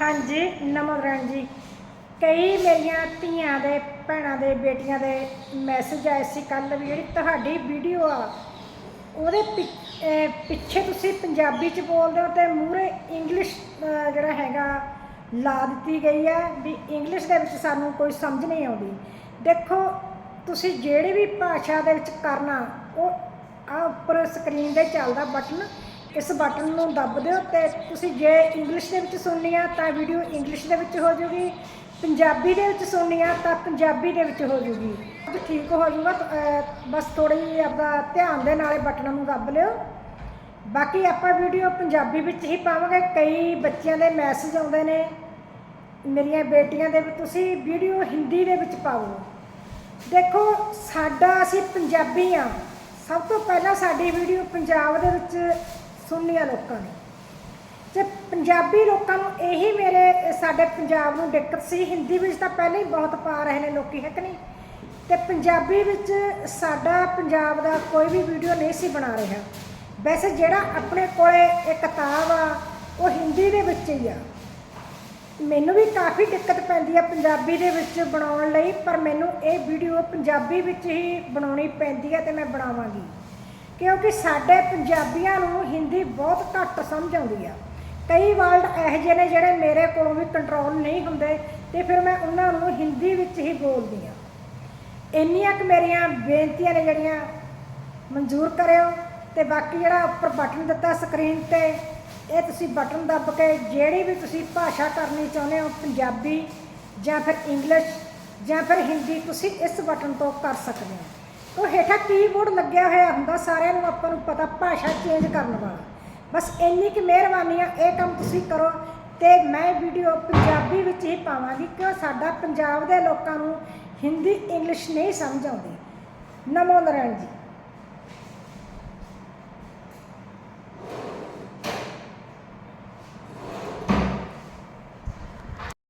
ਹਾਂਜੀ ਨਮਨ ਜੀ। ਕਈ ਮੇਰੀਆਂ ਧੀਆਂ ਦੇ, ਭੈਣਾਂ ਦੇ, ਬੇਟੀਆਂ ਦੇ ਮੈਸੇਜ ਆਏ ਸੀ ਕੱਲ ਵੀ ਜਿਹੜੀ ਤੁਹਾਡੀ ਵੀਡੀਓ ਆ, ਉਹਦੇ ਪਿ- ਪਿੱਛੇ ਤੁਸੀਂ ਪੰਜਾਬੀ ਚ ਬੋਲਦੇ ਹੋ ਤੇ ਮੂਹਰੇ ਇੰਗਲਿਸ਼ ਜਿਹੜਾ ਹੈਗਾ, ਲਾ ਦਿੱਤੀ ਗਈ ਹੈ ਵੀ ਇੰਗਲਿਸ਼ ਦੇ ਵਿੱਚ ਸਾਨੂੰ ਕੋਈ ਸਮਝ ਨਹੀਂ ਆਉਂਦੀ। ਦੇਖੋ, ਤੁਸੀਂ ਜਿਹੜੀ ਵੀ ਭਾਸ਼ਾ ਦੇ ਵਿੱਚ ਕਰਨਾ, ਉਹ ਆ ਉੱਪਰ ਸਕਰੀਨ ਤੇ ਚੱਲਦਾ ਬਟਨ ਇਸ ਬਟਨ ਨੂੰ ਦੱਬ ਦਿਓ ਤੇ ਤੁਸੀਂ ਜੇ ਇੰਗਲਿਸ਼ ਦੇ ਵਿੱਚ ਸੁਣਨੀ ਆ ਤਾਂ ਵੀਡੀਓ ਇੰਗਲਿਸ਼ ਦੇ ਵਿੱਚ ਹੋ ਜਾਊਗੀ ਪੰਜਾਬੀ ਦੇ ਵਿੱਚ ਸੁਣਨੀ ਆ ਤਾਂ ਪੰਜਾਬੀ ਦੇ ਵਿੱਚ ਹੋ ਜਾਊਗੀ ਠੀਕ ਹੋ ਜਾਊਗਾ ਬਸ ਥੋੜੀ ਜਿਹੀ ਆਪਦਾ ਧਿਆਨ ਦੇ ਨਾਲੇ ਬਟਨਾਂ ਨੂੰ ਦੱਬ ਲਿਓ। ਬਾਕੀ ਆਪਾਂ ਵੀਡੀਓ ਪੰਜਾਬੀ ਵਿੱਚ ਹੀ ਪਾਵਾਂਗੇ। ਕਈ ਬੱਚਿਆਂ ਦੇ ਮੈਸੇਜ ਆਉਂਦੇ ਨੇ। ਮੇਰੀਆਂ ਬੇਟੀਆਂ ਦੇ ਵੀ ਤੁਸੀਂ ਵੀਡੀਓ ਹਿੰਦੀ ਦੇ ਵਿੱਚ ਪਾਓ। ਦੇਖੋ, ਸਾਡਾ ਅਸੀਂ ਪੰਜਾਬੀ ਆ। ਸਭ ਤੋਂ ਪਹਿਲਾਂ ਸਾਡੀ ਵੀਡੀਓ ਪੰਜਾਬ ਦੇ ਵਿੱਚ ਸੁਣਨੀ ਆ ਲੋਕਾਂ ਨੇ। ਤੇ ਪੰਜਾਬੀ ਲੋਕਾਂ ਨੂੰ ਇਹੀ ਮੇਰੇ, ਸਾਡੇ ਪੰਜਾਬ ਨੂੰ ਦਿੱਕਤ ਸੀ, ਹਿੰਦੀ ਵਿੱਚ ਤਾਂ ਪਹਿਲਾਂ ਹੀ ਬਹੁਤ ਪਾ ਰਹੇ ਨੇ ਲੋਕੀ, ਹੈ ਕਿ ਨਹੀਂ? ਤੇ ਪੰਜਾਬੀ ਵਿੱਚ ਸਾਡਾ ਪੰਜਾਬ ਦਾ ਕੋਈ ਵੀ ਵੀਡੀਓ ਨਹੀਂ ਸੀ ਬਣਾ ਰਿਹਾ। ਵੈਸੇ ਜਿਹੜਾ ਆਪਣੇ ਕੋਲੇ ਇਹ ਕਿਤਾਬ ਆ, ਉਹ ਹਿੰਦੀ ਦੇ ਵਿੱਚ ਹੀ ਆ। ਮੈਨੂੰ ਵੀ ਕਾਫੀ ਦਿੱਕਤ ਪੈਂਦੀ ਆ ਪੰਜਾਬੀ ਦੇ ਵਿੱਚ ਬਣਾਉਣ ਲਈ, ਪਰ ਮੈਨੂੰ ਇਹ ਵੀਡੀਓ ਪੰਜਾਬੀ ਵਿੱਚ ਹੀ ਬਣਾਉਣੀ ਪੈਂਦੀ ਹੈ ਤੇ ਮੈਂ ਬਣਾਵਾਂਗੀ। ਕਿਉਂਕਿ ਸਾਡੇ ਪੰਜਾਬੀਆਂ ਨੂੰ ਹਿੰਦੀ ਬਹੁਤ ਘੱਟ ਸਮਝ ਆਉਂਦੀ ਆ। ਕਈ ਵਰਡ ਇਹੋ ਜਿਹੇ ਨੇ ਜਿਹੜੇ ਮੇਰੇ ਕੋਲੋਂ ਵੀ ਕੰਟਰੋਲ ਨਹੀਂ ਹੁੰਦੇ ਤੇ ਫਿਰ ਮੈਂ ਉਹਨਾਂ ਨੂੰ ਹਿੰਦੀ ਵਿੱਚ ਹੀ ਬੋਲਦੀ ਆ। ਇੰਨੀਆਂ ਕੁ ਮੇਰੀਆਂ ਬੇਨਤੀਆਂ ਨੇ ਜਿਹੜੀਆਂ ਮਨਜ਼ੂਰ ਕਰਿਓ ਤੇ ਬਾਕੀ ਜਿਹੜਾ ਉੱਪਰ ਬਟਨ ਦਿੱਤਾ ਸਕਰੀਨ ਤੇ, ਇਹ ਤੁਸੀਂ ਬਟਨ ਦੱਬ ਕੇ ਜਿਹੜੀ ਵੀ ਤੁਸੀਂ ਭਾਸ਼ਾ ਕਰਨੀ ਚਾਹੁੰਦੇ ਹੋ, ਪੰਜਾਬੀ ਜਾਂ ਫਿਰ ਇੰਗਲਿਸ਼ ਜਾਂ ਫਿਰ ਹਿੰਦੀ, ਤੁਸੀਂ ਇਸ ਬਟਨ ਤੋਂ ਕਰ ਸਕਦੇ ਹੋ। ਉਹ ਹੇਠਾਂ ਕੀਬੋਰਡ ਲੱਗਿਆ ਹੋਇਆ ਹੁੰਦਾ, ਸਾਰਿਆਂ ਨੂੰ ਆਪਾਂ ਨੂੰ ਪਤਾ, ਭਾਸ਼ਾ ਚੇਂਜ ਕਰਨ ਵਾਲਾ। ਬਸ ਇੰਨੀ ਕਿ ਮਿਹਰਬਾਨੀ ਆ, ਇਹ ਕੰਮ ਤੁਸੀਂ ਕਰੋ ਤੇ ਮੈਂ ਵੀਡੀਓ ਪੰਜਾਬੀ ਵਿੱਚ ਹੀ ਪਾਵਾਂਗੀ, ਕਿਉਂ ਸਾਡਾ ਪੰਜਾਬ ਦੇ ਲੋਕਾਂ ਨੂੰ ਹਿੰਦੀ, ਇੰਗਲਿਸ਼ ਨਹੀਂ ਸਮਝ ਆਉਂਦੀ। ਨਮੋ ਨਾਰਾਇਣ ਜੀ।